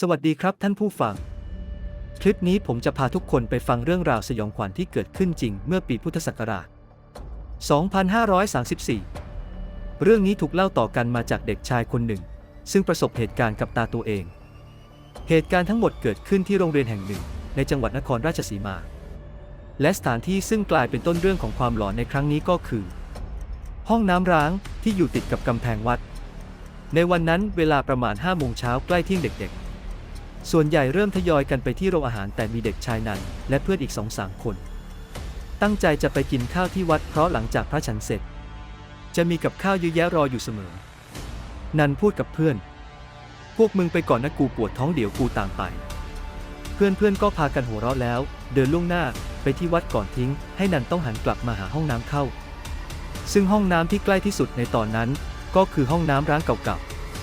สวัสดีครับท่านผู้ฟัง คลิปนี้ผมจะพาทุกคนไปฟังเรื่องราวสยองขวัญที่เกิดขึ้นจริงเมื่อปีพุทธศักราช 2534 เรื่องนี้ถูกเล่าต่อกันมาจากเด็กชายคนหนึ่ง ซึ่งประสบเหตุการณ์กับตาตัวเอง เหตุการณ์ทั้งหมดเกิดขึ้นที่โรงเรียนแห่งหนึ่ง ในจังหวัดนครราชสีมา และสถานที่ซึ่งกลายเป็นต้นเรื่องของความหลอนในครั้งนี้ก็คือ ห้องน้ำร้างที่อยู่ติดกับกำแพงวัด ในวันนั้นเวลาประมาณ5โมงเช้าใกล้เที่ยงเด็กๆ ส่วนใหญ่เริ่มทยอยกันไปที่โรงอาหารแต่มีเด็กชายนันและเพื่อนอีกสองสามคน ตั้งใจจะไปกินข้าวที่วัดเพราะหลังจากพระฉันเสร็จ จะมีกับข้าวเยอะแยะรออยู่เสมอ นันพูดกับเพื่อน พวกมึงไปก่อนนะกูปวดท้องเดี๋ยวกูตามไป เพื่อนๆก็พากันหัวเราะแล้ว เดินล่วงหน้าไปที่วัดก่อนทิ้ง ให้นันต้องหันกลับมาหาห้องน้ำเข้า ซึ่งห้องน้ำที่ใกล้ที่สุดในตอนนั้น ก็คือห้องน้ำร้างเก่า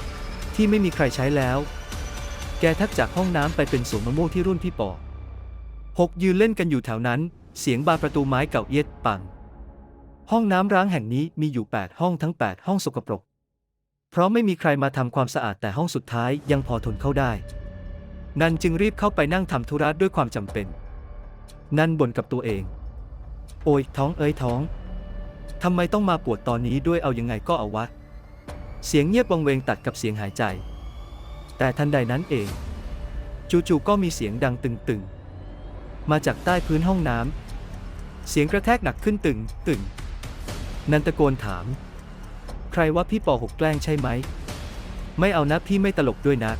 ๆที่ไม่มีใครใช้แล้ว แกทักจากห้องน้ำไปเป็นสวนมะม่วงที่รุ่นพี่ปอหกยืนเล่นกันอยู่แถวนั้น เสียงบานประตูไม้เก่าเอียดปัง ห้องน้ำร้างแห่งนี้มีอยู่ 8 ห้องทั้ง 8 ห้องสกปรก เพราะไม่มีใครมาทำความสะอาดแต่ห้องสุดท้ายยังพอทนเข้าได้ นันจึงรีบเข้าไปนั่งทำธุระด้วยความจำเป็น นันบ่นกับตัวเอง โอ้ยท้องเอ้ยท้องทำไมต้องมาปวดตอนนี้ด้วยเอายังไงก็เอาวะ เสียงเงียบวังเวงตัดกับเสียงหายใจ แต่ทันใดนั้นเอง จู่ๆก็มีเสียงดังตึงๆ มาจากใต้พื้นห้องน้ำเสียงกระแทกหนักขึ้นตึงตึงนันตะโกนถาม ใครว่าพี่ปอหกแกล้งใช่ไหม ไม่เอานะพี่ไม่ตลกด้วยนะ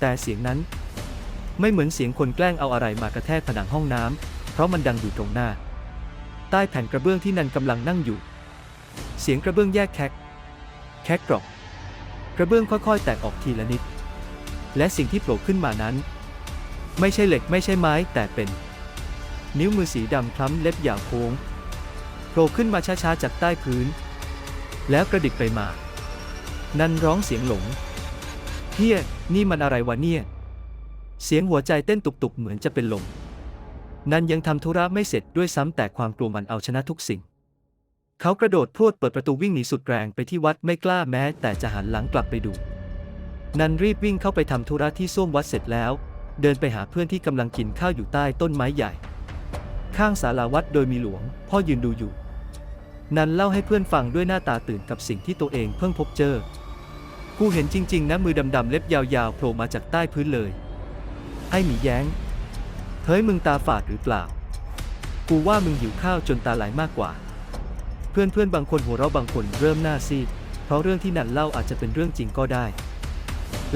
แต่เสียงนั้นไม่เหมือนเสียงคนแกล้งเอาอะไรมากระแทกผนังห้องน้ำเพราะมันดังอยู่ตรงหน้า ใต้แผ่นกระเบื้องที่นันกำลังนั่งอยู่ เสียงกระเบื้องแยกแคกแคกกรอบกระเบื้องค่อยๆ แตกออกทีละนิด และสิ่งที่โผล่ขึ้นมานั้น ไม่ใช่เหล็กไม่ใช่ไม้แต่เป็น นิ้วมือสีดำคล้ำเล็บยาวโค้งโผล่ขึ้นมาช้าๆจากใต้พื้น แล้วกระดิกไปมา นันร้องเสียงหลงเฮียนี่มันอะไรวะเนี่ย เสียงหัวใจเต้นตุบๆเหมือนจะเป็นลมนันยังทำธุระไม่เสร็จด้วยซ้ำแต่ความกลัวมันเอาชนะทุกสิ่ง เขากระโดดพรวดเปิดประตูวิ่งหนีสุดแรงไปที่วัดไม่กล้าแม้แต่จะหันหลังกลับไปดู นันรีบวิ่งเข้าไปทำธุระที่ส้วมวัดเสร็จแล้ว เดินไปหาเพื่อนที่กำลังกินข้าวอยู่ใต้ต้นไม้ใหญ่ ข้างศาลาวัดโดยมีหลวง พ่อยืนดูอยู่ นันเล่าให้เพื่อนฟังด้วยหน้าตาตื่นกับสิ่งที่ตัวเองเพิ่งพบเจอ กูเห็นจริง ๆนะมือดำๆเล็บยาวๆโผล่มาจากใต้พื้นเลย ไอ้หมีแย้ง เฮ้ยมึงตาฝาดหรือเปล่า กูว่ามึงหิวข้าวจนตาไหลมากกว่า เพื่อนๆบางคนหัวเราะบางคนเริ่มหน้าซีดเพราะเรื่องที่นันเล่าอาจจะเป็นเรื่องจริงก็ได้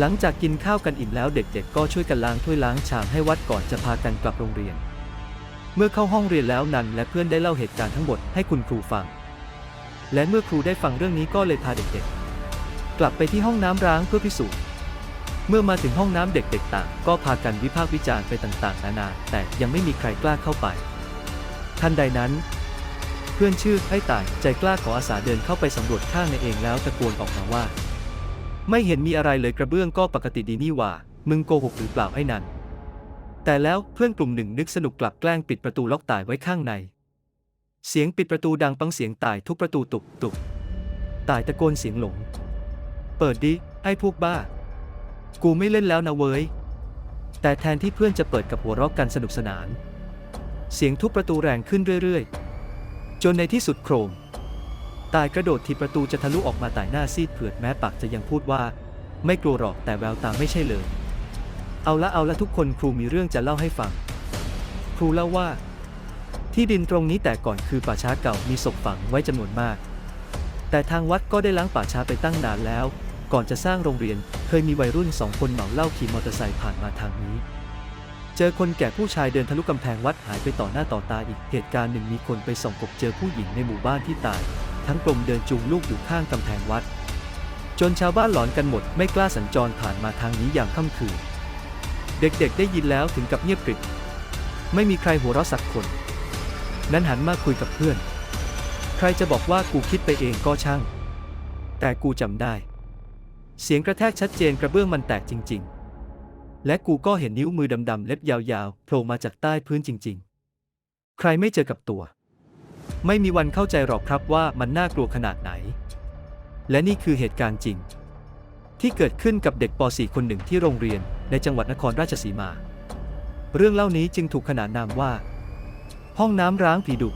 หลังจากกินข้าวกันอิ่มแล้วเด็กๆ ก็ช่วยกันล้างถ้วยล้างชามให้วัดก่อนจะพากันกลับโรงเรียน เมื่อเข้าห้องเรียนแล้วนันและเพื่อนได้เล่าเหตุการณ์ทั้งหมดให้คุณครูฟัง และเมื่อครูได้ฟังเรื่องนี้ก็เลยพาเด็กๆ กลับไปที่ห้องน้ำร้างเพื่อพิสูจน์ เมื่อมาถึงห้องน้ำเด็กๆต่าง ก็พากันวิพากษ์วิจารณ์ไปต่างๆ นานา แต่ยังไม่มีใครกล้าเข้าไป ทันใดนั้น เพื่อนชื่อไอ้ต่ายใจกล้าขออาสาเดินเข้าไปสำรวจข้างในเองแล้วตะโกนออกมาว่า ไม่เห็นมีอะไรเลยกระเบื้องก็ปกติดีนี่ว่า มึงโกหกหรือเปล่าไอ้นันแต่แล้วเพื่อนกลุ่มหนึ่งนึกสนุกกลับแกล้งปิดประตูล็อกตายไว้ข้างใน เสียงปิดประตูดังปังเสียงตายทุกประตูตุบตุบต่ายตะโกนเสียงหลง เปิดดิไอ้พวกบ้า กูไม่เล่นแล้วนะเว้ย แต่แทนที่เพื่อนจะเปิดกับหัวเราะกันสนุกสนาน เสียงทุบประตูแรงขึ้นเรื่อยๆ จนในที่สุดโครม ตายกระโดดทีประตูจะทะลุออกมาตายหน้าซีดเผือดแม้ปากจะยังพูดว่า ไม่กลัวหรอกแต่แววตาไม่ใช่เลย เอาละเอาละทุกคนครูมีเรื่องจะเล่าให้ฟัง ครูเล่าว่า ที่ดินตรงนี้แต่ก่อนคือป่าช้าเก่ามีศพฝังไว้จำนวนมาก แต่ทางวัดก็ได้ล้างป่าช้าไปตั้งนานแล้ว ก่อนจะสร้างโรงเรียนเคยมีวัยรุ่นสองคนเหมาเหล้าขี่มอเตอร์ไซค์ผ่านมาทางนี้เจอคนแก่ผู้ชายเดินทะลุกำแพงวัดหายไปต่อหน้าต่อตาอีกเหตุการณ์หนึ่งมีคนไปส่องกบเจอผู้หญิงในหมู่บ้านที่ตาย ทั้งกลมเดินจูงลูกอยู่ข้างกำแพงวัด จนชาวบ้านหลอนกันหมดไม่กล้าสัญจรผ่านมาทางนี้อย่างค่ำคืน เด็กๆได้ยินแล้วถึงกับเงียบกริบไม่มีใครหัวเราะสักคน นั้นหันมาคุยกับเพื่อน ใครจะบอกว่ากูคิดไปเองก็ช่าง แต่กูจำได้ เสียงกระแทกชัดเจนกระเบื้องมันแตกจริง ๆ และกูก็เห็นนิ้วมือดำๆเล็บยาวๆโผล่มาจากใต้พื้นจริง ๆ ใครไม่เจอกับตัว ไม่มีวันเข้าใจหรอกครับว่ามันน่ากลัวขนาดไหน และนี่คือเหตุการณ์จริง ที่เกิดขึ้นกับเด็กป .4 คนหนึ่งที่โรงเรียนในจังหวัดนครราชสีมา เรื่องเล่านี้จึงถูกขนานนามว่า ห้องน้ำร้างผีดุ